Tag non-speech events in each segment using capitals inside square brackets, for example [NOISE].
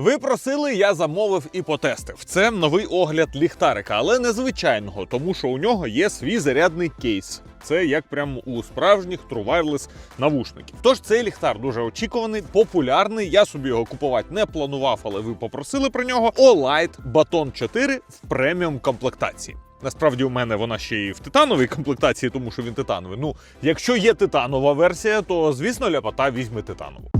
Ви просили, я замовив і потестив. Це новий огляд ліхтарика, але незвичайного, тому що у нього є свій зарядний кейс. Це як прямо у справжніх True Wireless навушників. Тож цей ліхтар дуже очікуваний, популярний. Я собі його купувати не планував, але ви попросили про нього. Olight Baton 4 в преміум комплектації. Насправді у мене вона ще і в титановій комплектації, тому що він титановий. Ну, якщо є титанова версія, то звісно ляпота візьме титанову.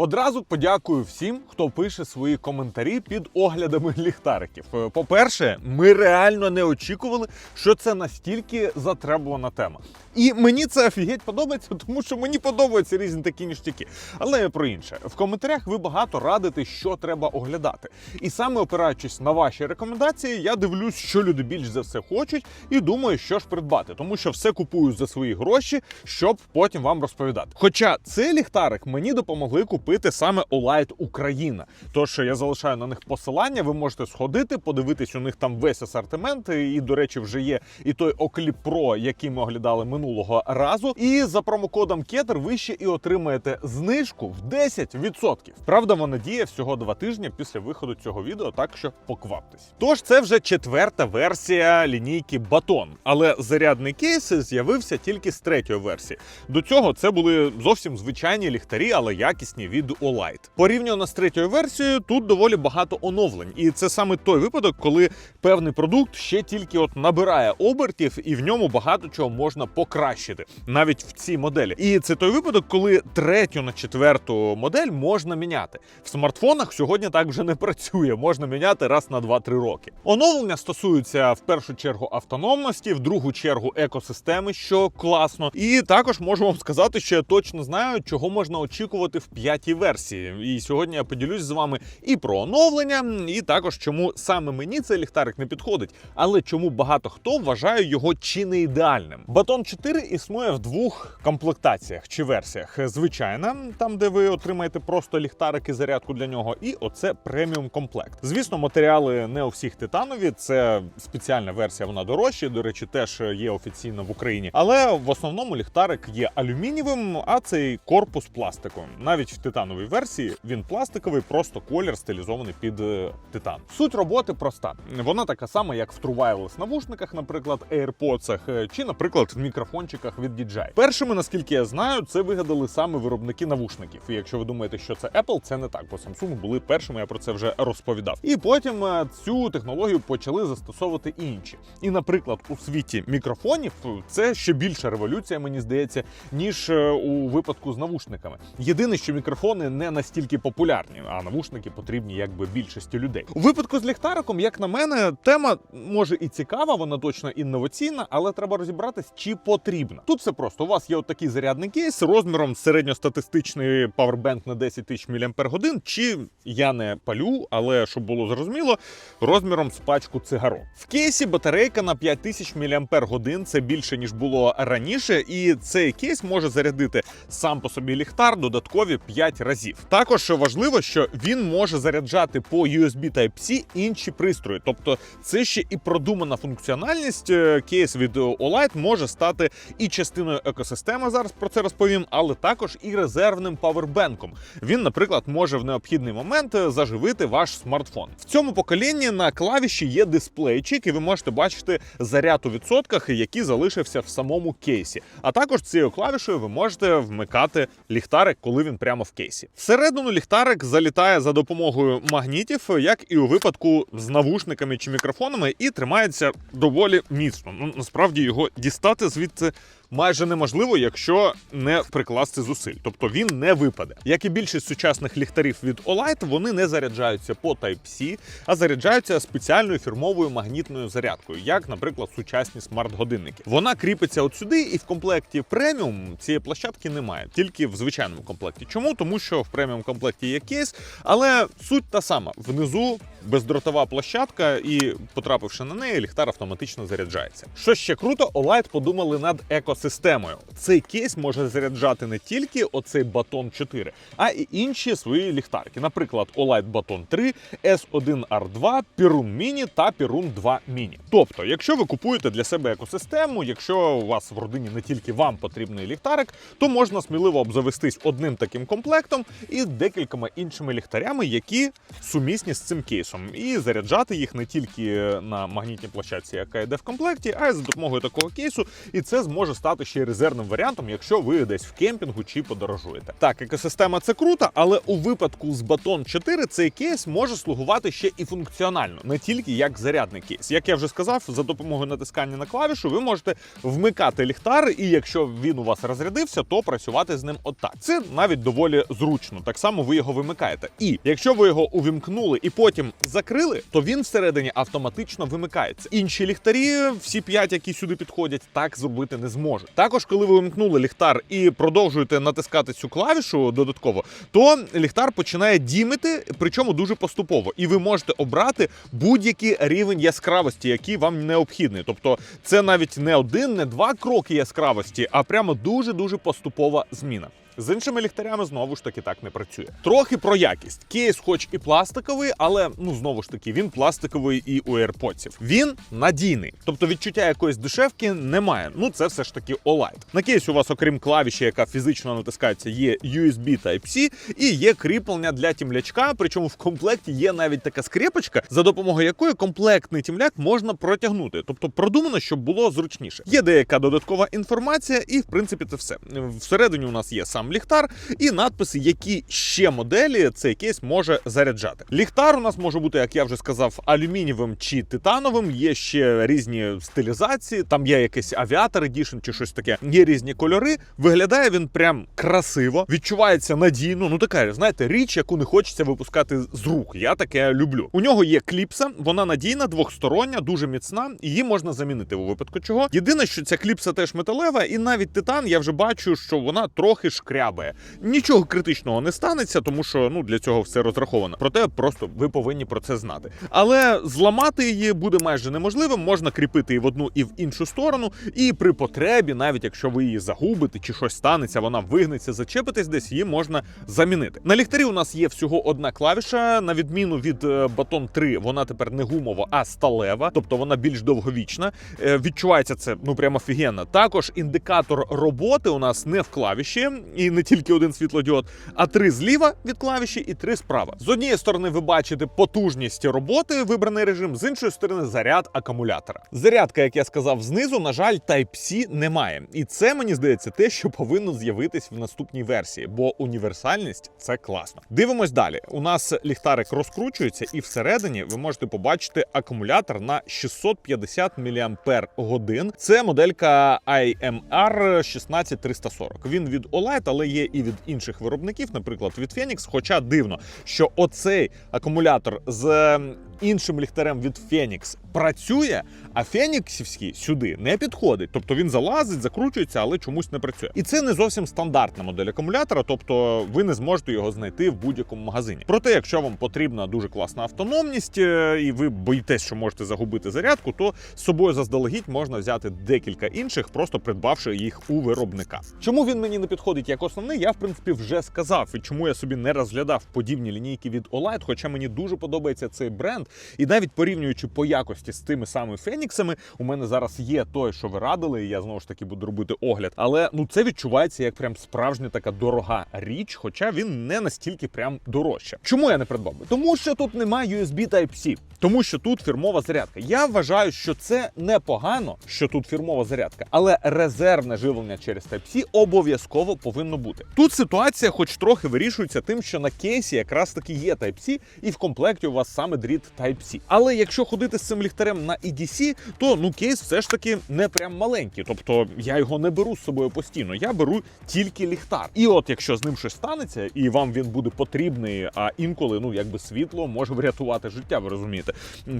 Одразу подякую всім, хто пише свої коментарі під оглядами ліхтариків. Е, По-перше, ми реально не очікували, що це настільки затребувана тема. І мені це офігеть подобається, [LAUGHS] тому що мені подобаються різні такі ніштяки. Але про інше, в коментарях ви багато радите, що треба оглядати. І саме опираючись на ваші рекомендації, я дивлюсь, що люди більш за все хочуть, і думаю, що ж придбати, тому що все купую за свої гроші, щоб потім вам розповідати. Хоча цей ліхтарик мені допомогли купити саме Olight Україна. Тож я залишаю на них посилання. Ви можете сходити, подивитись у них там весь асортимент. І, до речі, вже є і той Окліп Pro, який ми оглядали минулого разу. І за промокодом Кетер ви ще і отримаєте знижку в 10%. Правда, вона діє всього два тижні після виходу цього відео, так що покваптесь. Тож це вже четверта версія лінійки Батон, але зарядний кейс з'явився тільки з третьої версії. До цього це були зовсім звичайні ліхтарі, але якісні від Olight. Порівняно з третьою версією, тут доволі багато оновлень, і це саме той випадок, коли певний продукт ще тільки от набирає обертів, і в ньому багато чого можна покращити, навіть в цій моделі. І це той випадок, коли третю на четверту модель можна міняти. В смартфонах сьогодні так вже не працює, можна міняти раз на 2-3 роки. Оновлення стосуються в першу чергу автономності, в другу чергу екосистеми, що класно. І також можу вам сказати, що я точно знаю, чого можна очікувати в п'ятій версії. І сьогодні я поділюсь з вами і про оновлення, і також чому саме мені цей ліхтарик не підходить, але чому багато хто вважає його чи не ідеальним. Батон 4 існує в двох комплектаціях чи версіях: звичайна, там де ви отримаєте просто ліхтарик і зарядку для нього, і оце преміум комплект. Звісно, матеріали не у всіх титанові. Це спеціальна версія, вона дорожча. До речі, теж є офіційно в Україні. Але в основному ліхтарик є алюмінієвим, а цей корпус пластиковим. Навіть в титановій версії він пластиковий, просто колір стилізований під е, титан. Суть роботи проста. Вона така сама, як в True навушниках, наприклад, AirPods, е, чи, наприклад, в мікрофончиках від DJI. Першими, наскільки я знаю, це вигадали саме виробники навушників. І якщо ви думаєте, що це Apple, це не так, бо Samsung були першими, я про це вже розповідав. І потім е, цю технологію почали застосовувати інші. І, наприклад, у світі мікрофонів це ще більша революція, мені здається, ніж у випадку з навушниками. Єдине, що мікрофони не настільки популярні, а навушники потрібні якби більшості людей. У випадку з ліхтариком, як на мене, тема може і цікава, вона точно інноваційна, але треба розібратись, чи потрібна. Тут все просто. У вас є от такий зарядний кейс розміром середньостатистичний павербенк на 10 тисяч мАч, чи я не палю, але щоб було зрозуміло, розміром з пачку цигарок. В кейсі батарейка на 5000 мАч, це більше ніж було раніше, і цей кейс може зарядити сам по собі ліхтар додаткові 5 разів. Також важливо, що він може заряджати по USB Type-C інші пристрої, тобто це ще і продумана функціональність. Е, Кейс від Olight може стати і частиною екосистеми. Зараз про це розповім, але також і резервним павербенком. Він, наприклад, може в необхідний момент е, заживити ваш смартфон. В цьому поколінні на клавіші є дисплейчик, і ви можете бачити заряд у відсотках, який залишився в самому кейсі. А також цією клавішою ви можете вмикати ліхтарик, коли він прямо в кейсі. Всередину ліхтарик залітає за допомогою магнітів, як і у випадку з навушниками чи мікрофонами, і тримається доволі міцно. Ну насправді його дістати звідти. Майже неможливо, якщо не прикласти зусиль, тобто він не випаде. Як і більшість сучасних ліхтарів від Olight, вони не заряджаються по Type-C, а заряджаються спеціальною фірмовою магнітною зарядкою, як, наприклад, сучасні смарт-годинники. Вона кріпиться от сюди, і в комплекті преміум цієї площадки немає, тільки в звичайному комплекті. Чому? Тому що в преміум комплекті є кейс, але суть та сама: внизу бездротова площадка, і потрапивши на неї, ліхтар автоматично заряджається. Що ще круто, Olight подумали над екосистемою. Цей кейс може заряджати не тільки оцей батон 4, а й інші свої ліхтарки. Наприклад, Olight Baton 3, S1R2, Pirun Mini та Pirun 2 Mini. Тобто, якщо ви купуєте для себе екосистему, якщо у вас в родині не тільки вам потрібний ліхтарик, то можна сміливо обзавестись одним таким комплектом і декількома іншими ліхтарями, які сумісні з цим кейсом, і заряджати їх не тільки на магнітній площадці, яка йде в комплекті, а й за допомогою такого кейсу. І це зможе стати ще резервним варіантом, якщо ви десь в кемпінгу чи подорожуєте. Так, екосистема це круто, але у випадку з Baton 4 цей кейс може слугувати ще і функціонально, не тільки як зарядний кейс. Як я вже сказав, за допомогою натискання на клавішу ви можете вмикати ліхтар, і якщо він у вас розрядився, то працювати з ним отак. Це навіть доволі зручно. Так само ви його вимикаєте. І якщо ви його увімкнули і потім закрили, то він всередині автоматично вимикається. Інші ліхтарі, всі п'ять, які сюди підходять, так зробити не зможуть. Також, коли ви вимкнули ліхтар і продовжуєте натискати цю клавішу додатково, то ліхтар починає дімити, причому дуже поступово, і ви можете обрати будь-який рівень яскравості, який вам необхідний. Тобто, це навіть не один, не два кроки яскравості, а прямо дуже дуже поступова зміна. З іншими ліхтарями знову ж таки так не працює. Трохи про якість. Кейс, хоч і пластиковий, але ну знову ж таки він пластиковий і у AirPods. Він надійний, тобто відчуття якоїсь дешевки немає. Ну це все ж таки Olight. На кейсі у вас, окрім клавіші, яка фізично натискається, є USB Type-C і є кріплення для тімлячка. Причому в комплекті є навіть така скрепочка, за допомогою якої комплектний тімляк можна протягнути. Тобто продумано, щоб було зручніше. Є деяка додаткова інформація, і в принципі це все. Всередині у нас є сам ліхтар і надписи, які ще моделі цей кейс може заряджати. Ліхтар у нас може бути, як я вже сказав, алюмінієвим чи титановим. Є ще різні стилізації. Там є якийсь авіатор едішн чи щось таке. Є різні кольори. Виглядає він прям красиво, відчувається надійно. Ну така, знаєте, річ, яку не хочеться випускати з рук. Я таке люблю. У нього є кліпса, вона надійна, двохстороння, дуже міцна. Її можна замінити у випадку чого. Єдине, що ця кліпса теж металева, і навіть титан, я вже бачу, що вона трохи шкрябає. Нічого критичного не станеться, тому що ну для цього все розраховано. Проте просто ви повинні про це знати. Але зламати її буде майже неможливим. Можна кріпити і в одну, і в іншу сторону. І при потребі, навіть якщо ви її загубите чи щось станеться, вона вигнеться, зачепитись десь, її можна замінити. На ліхтарі у нас є всього одна клавіша. На відміну від е, Baton 3, вона тепер не гумова, а сталева, тобто вона більш довговічна. Е, Відчувається це ну прямо офігенно. Також індикатор роботи у нас не в клавіші, і не тільки один світлодіод, а три зліва від клавіші і три справа. З однієї сторони, ви бачите потужність роботи, вибраний режим, з іншої сторони, заряд акумулятора. Зарядка, як я сказав, знизу, на жаль, Type-C немає. І це мені здається те, що повинно з'явитись в наступній версії, бо універсальність це класно. Дивимось далі. У нас ліхтарик розкручується, і всередині ви можете побачити акумулятор на 650 мАч. Це моделька IMR 16340. Він від Olight, але є і від інших виробників, наприклад, від Phoenix. Хоча дивно, що оцей акумулятор з іншим ліхтарем від Phoenix працює, а Феніксівський сюди не підходить. Тобто він залазить, закручується, але чомусь не працює. І це не зовсім стандартна модель акумулятора, тобто ви не зможете його знайти в будь-якому магазині. Проте, якщо вам потрібна дуже класна автономність, е, і ви боїтесь, що можете загубити зарядку, то з собою заздалегідь можна взяти декілька інших, просто придбавши їх у виробника. Чому він мені не підходить як основний, я в принципі вже сказав, і чому я собі не розглядав подібні лінійки від Olight, хоча мені дуже подобається цей бренд, і навіть порівнюючи по якості з тими самими Феніксами, у мене зараз є той, що ви радили, і я знову ж таки буду робити огляд. Але ну це відчувається як прям справжня така дорога річ, хоча він не настільки прям дорожче. Чому я не придбав? Тому що тут немає USB Type-C. Тому що тут фірмова зарядка. Я вважаю, що це непогано, що тут фірмова зарядка, але резервне живлення через Type-C обов'язково повинно бути. Тут ситуація, хоч трохи вирішується тим, що на кейсі якраз таки є Type-C, і в комплекті у вас саме дріт Type-C. Але якщо ходити з цим ліхтарем на EDC, то ну кейс все ж таки не прям маленький. Тобто я його не беру з собою постійно. Я беру тільки ліхтар. І от якщо з ним щось станеться, і вам він буде потрібний, а інколи ну якби світло може врятувати життя, ви розумієте,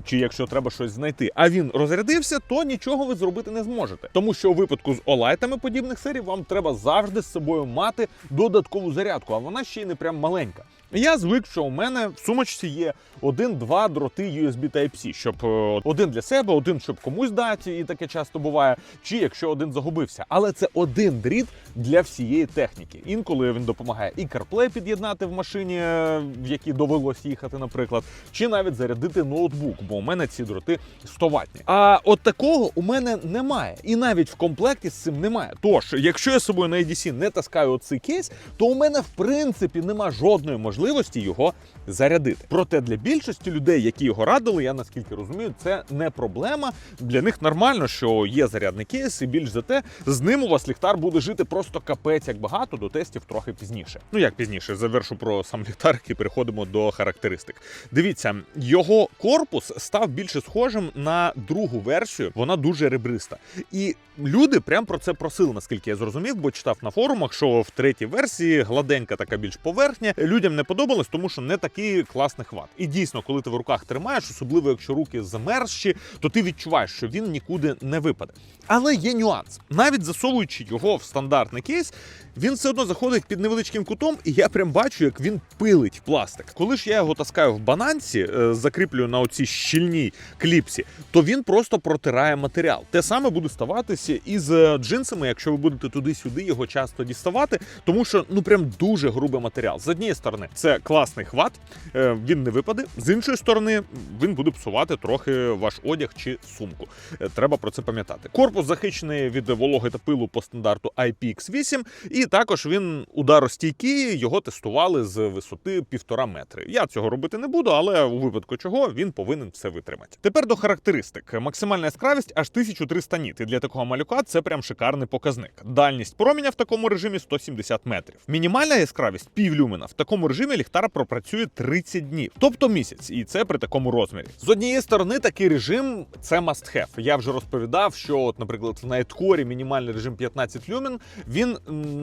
чи якщо треба щось знайти, а він розрядився, то нічого ви зробити не зможете. Тому що у випадку з олайтами подібних серій вам треба завжди з собою мати додаткову зарядку, а вона ще й не прям маленька. Я звик, що у мене в сумочці є один-два дроти USB Type-C, щоб е, один для себе, один щоб комусь дати, і таке часто буває. Чи якщо один загубився, але це один дріт для всієї техніки. Інколи він допомагає і CarPlay під'єднати в машині, е, в якій довелось їхати, наприклад, чи навіть зарядити ноутбук, бо у мене ці дроти 100 ватні. А от такого у мене немає, і навіть в комплекті з цим немає. Тож, якщо я з собою на EDC не таскаю оцей кейс, то у мене в принципі нема жодної можливості його зарядити. Проте для більшості людей, які його радили, я наскільки розумію, це не проблема. Для них нормально, що є зарядний кейс, і більш за те, з ним у вас ліхтар буде жити просто капець як багато до тестів трохи пізніше. Ну як пізніше, завершу про сам ліхтар і переходимо до характеристик. Дивіться, його корпус став більше схожим на другу версію. Вона дуже ребриста. І люди прям про це просили, наскільки я зрозумів, бо читав на форумах, що в третій версії гладенька така більш поверхня. Людям не подобалось, тому що не такий класний хват. І дійсно, коли ти в руках тримаєш, особливо якщо руки замерзші, то ти відчуваєш, що він нікуди не випаде. Але є нюанс. Навіть засовуючи його в стандартний кейс, він все одно заходить під невеличким кутом, і я прям бачу, як він пилить пластик. Коли ж я його таскаю в бананці, е, закріплюю на оцій щільній кліпсі, то він просто протирає матеріал. Те саме буде ставатися і з джинсами, якщо ви будете туди-сюди його часто діставати, тому що ну прям дуже грубий матеріал. З однієї сторони, це класний хват, е, він не випаде. З іншої сторони, він буде псувати трохи ваш одяг чи сумку. Е, Треба про це пам'ятати. Корпус захищений від вологи та пилу по стандарту IPX8, і також він ударостійкий. Його тестували з висоти півтора метри. Я цього робити не буду, але у випадку чого він повинен все витримати. Тепер до характеристик. Максимальна яскравість аж 1300 ніт. І для такого малюка це прям шикарний показник. Дальність проміня в такому режимі 170 метрів. Мінімальна яскравість пів люмена. В такому режимі ліхтар пропрацює 30 днів, тобто місяць, і це при такому розмірі. З однієї сторони, такий режим це must have. Я вже розповідав, що, от, наприклад, в Nightcore мінімальний режим 15 люмен, він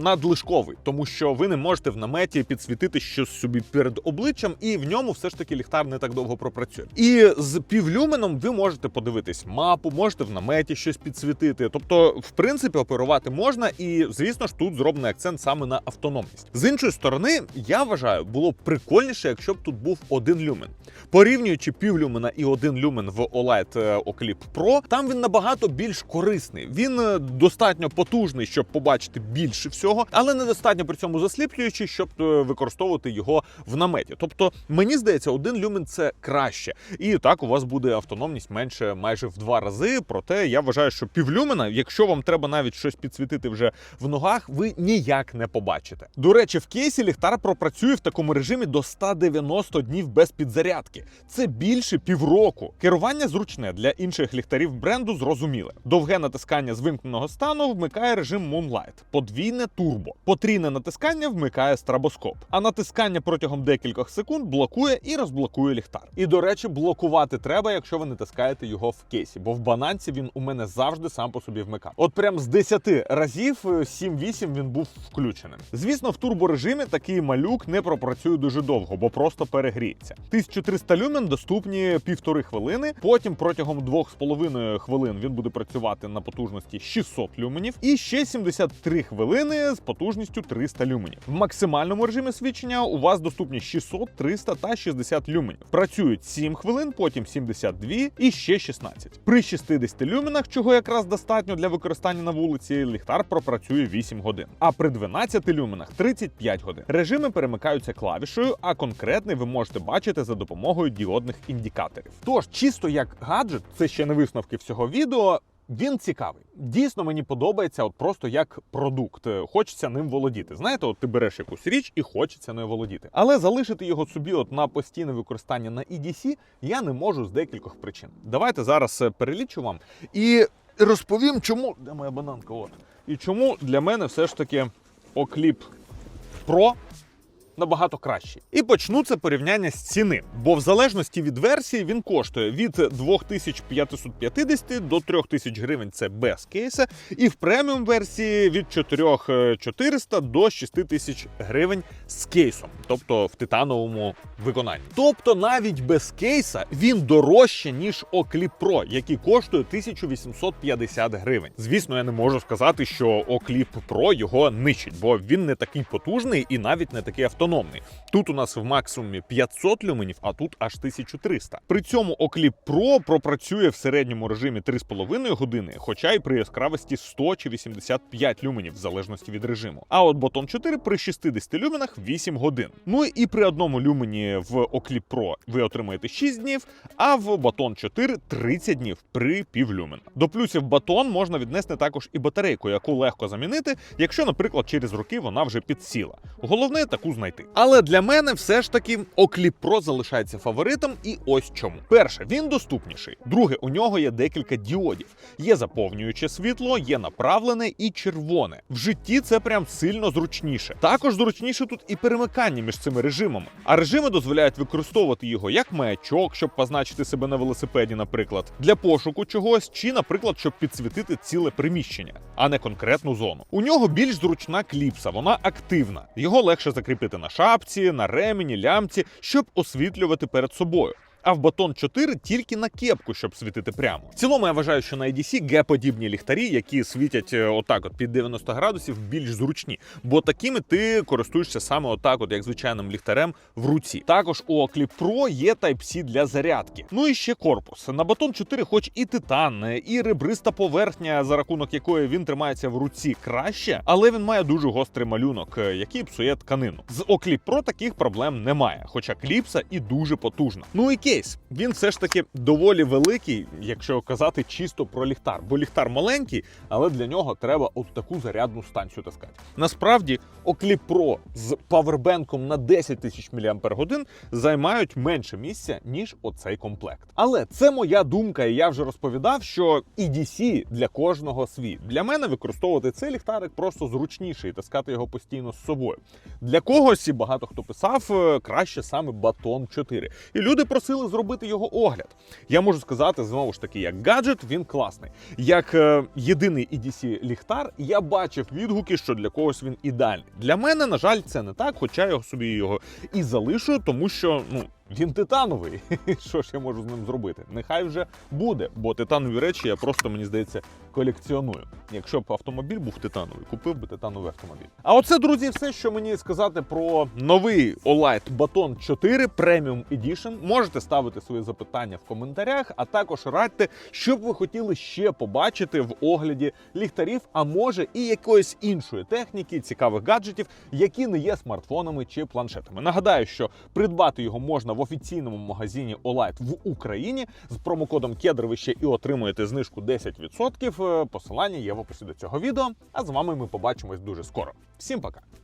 надлишковий, тому що ви не можете в наметі підсвітити щось собі перед обличчям, і в ньому все ж таки ліхтар не так довго пропрацює. І з півлюменом ви можете подивитись мапу, можете в наметі щось підсвітити. Тобто, в принципі, оперувати можна, і звісно ж тут зроблений акцент саме на автономність. З іншої сторони, я вважаю, було б прикольніше, якщо б тут був один люмен. Порівнюючи півлюмена і один люмен в OLED е, Oclip Pro, там він набагато більш корисний. Він е, достатньо потужний, щоб побачити більше всього, але недостатньо при цьому засліплюючий, щоб е, використовувати його в наметі. Тобто, мені здається, один люмен це краще, і так у вас буде автономність менше майже в два рази. Проте я вважаю, що півлюмена, якщо вам треба навіть щось підсвітити вже в ногах, ви ніяк не побачите. До речі, в кейсі ліхтар пропрацює в такому режимі до 190 днів без підзарядки. Це більше півроку. Керування зручне для інших ліхтарів бренду зрозуміле. Довге натискання з вимкненого стану вмикає режим Moonlight, подвійне турбо, потрійне натискання вмикає страбоскоп, а натискання протягом декількох секунд блокує і розблокує ліхтар. І до речі, блокувати треба, якщо ви не таскаєте його в кейсі, бо в бананці він у мене завжди сам по собі вмикав. От прям з 10 разів е, 7-8 він був включеним. Звісно, в турборежимі такий малюк не пропрацює дуже довго, бо просто перегріється. 1300 люмен доступні півтори хвилини. Потім протягом 2,5 хвилин він буде працювати на потужності 600 люменів, і ще 73 хвилини з потужністю 300 люменів. В максимальному режимі свідчення у вас доступні 600, 300 та 60 люменів. Працюють 7 хвилин, потім 72 і ще 16. При 60 люменах, чого якраз достатньо для використання на вулиці, ліхтар пропрацює 8 годин. А при 12 люменах 35 годин. Режими перемикаються клавішою, а конкретний ви можете бачити за допомогою діодних індикаторів. Тож, чисто як гаджет, це ще не висновки всього відео. Він цікавий. Дійсно, мені подобається, от просто як продукт. Е, Хочеться ним володіти. Знаєте, от ти береш якусь річ і хочеться нею володіти. Але залишити його собі от на постійне використання на EDC я не можу з декількох причин. Давайте зараз е, перелічу вам і розповім, чому де моя бананка. От і чому для мене все ж таки Окліп Pro набагато кращий. І почну це порівняння з ціни, бо в залежності від версії він коштує від 2550 до 3000 гривень це без кейса, і в преміум версії від 4400 до 6000 гривень з кейсом, тобто в титановому виконанні. Тобто навіть без кейса він дорожче, ніж Окліп Pro, який коштує 1850 гривень. Звісно, я не можу сказати, що Окліп Pro його нищить, бо він не такий потужний і навіть не такий автономний. Економний. Тут у нас в максимумі 500 люменів, а тут аж 1300. При цьому Окліп Pro пропрацює в середньому режимі 3,5 години, хоча й при яскравості 100 чи 85 люменів, в залежності від режиму. А от Baton 4 при 60 люменах 8 годин. Ну і при одному люмені в Окліп Pro ви отримаєте 6 днів, а в Baton 4 30 днів при півлюмена. До плюсів батон можна віднести також і батарейку, яку легко замінити, якщо, наприклад, через роки вона вже підсіла. Головне таку знайти. Але для мене все ж таки Окліп Pro залишається фаворитом, і ось чому. Перше, він доступніший. Друге, у нього є декілька діодів. Є заповнююче світло, є направлене і червоне. В житті це прям сильно зручніше. Також зручніше тут і перемикання між цими режимами. А режими дозволяють використовувати його як маячок, щоб позначити себе на велосипеді, наприклад, для пошуку чогось, чи, наприклад, щоб підсвітити ціле приміщення, а не конкретну зону. У нього більш зручна кліпса, вона активна. Його легше закріпити на шапці, на ремені, лямці, щоб освітлювати перед собою. А в батон 4 тільки на кепку, щоб світити прямо. В цілому я вважаю, що на IDC Г-подібні ліхтарі, які світять е, отак, от під 90 градусів, більш зручні, бо такими ти користуєшся саме отак, от як звичайним ліхтарем в руці. Також у Oakley Pro є Type-C для зарядки. Ну і ще корпус. На батон 4, хоч і титан, е, і ребриста поверхня, за рахунок якої він тримається в руці краще, але він має дуже гострий малюнок, е, який псує тканину. З Oakley Pro таких проблем немає, хоча кліпса і дуже потужна. Ну і кейс. Він все ж таки доволі великий, якщо казати чисто про ліхтар. Бо ліхтар маленький, але для нього треба от таку зарядну станцію таскати. Насправді, Oakley Pro з павербенком на 10 тисяч мАч займають менше місця, ніж оцей комплект. Але це моя думка, і я вже розповідав, що EDC для кожного свій. Для мене використовувати цей ліхтарик просто зручніше і таскати його постійно з собою. Для когось і багато хто писав е, краще саме батон 4. І люди просили зробити його огляд. Я можу сказати знову ж таки, як гаджет, він класний. Як е, єдиний EDC ліхтар, я бачив відгуки, що для когось він ідеальний. Для мене, на жаль, це не так, хоча я собі його і залишу, тому що ну. Він титановий. [LAUGHS] Що ж я можу з ним зробити? Нехай вже буде, бо титанові речі я просто мені здається колекціоную. Якщо б автомобіль був титановий, купив би титановий автомобіль. А оце, друзі, все, що мені сказати про новий Olight Baton 4 Premium Edition. Можете ставити свої запитання в коментарях, а також радьте, що б ви хотіли ще побачити в огляді ліхтарів, а може і якоїсь іншої техніки, цікавих гаджетів, які не є смартфонами чи планшетами. Нагадаю, що придбати його можна в офіційному магазині Olight в Україні з промокодом Кедр ви ще і отримуєте знижку 10%. Посилання є в описі до цього відео. А з вами ми побачимось дуже скоро. Всім пока!